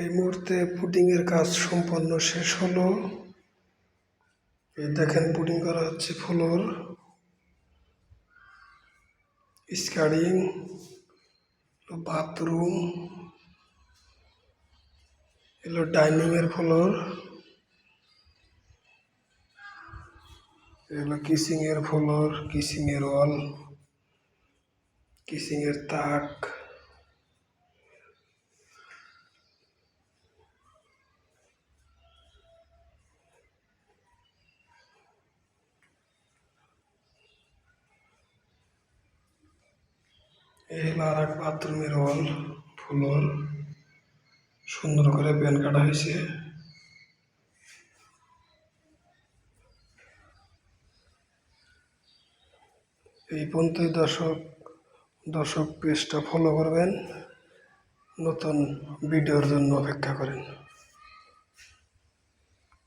এই মুহূর্তে পুডিংয়ের কাজ সম্পন্ন শেষ হলো। এই দেখেন পুডিং করা হচ্ছে ফ্লোর। স্কারিং, বাথরুম এলো ডাইনিং এর ফ্লোর। এগুলো কিসিং এর ফ্লোর কিসিং এর ওয়াল কিসিং এর তাক। আর এক বাথরুমের ওয়াল ফ্লোর সুন্দর করে প্যান কাটা হয়েছে। এই পর্যন্তই দর্শক দর্শক পেজটা ফলো করবেন, নতুন ভিডিওর জন্য অপেক্ষা করেন।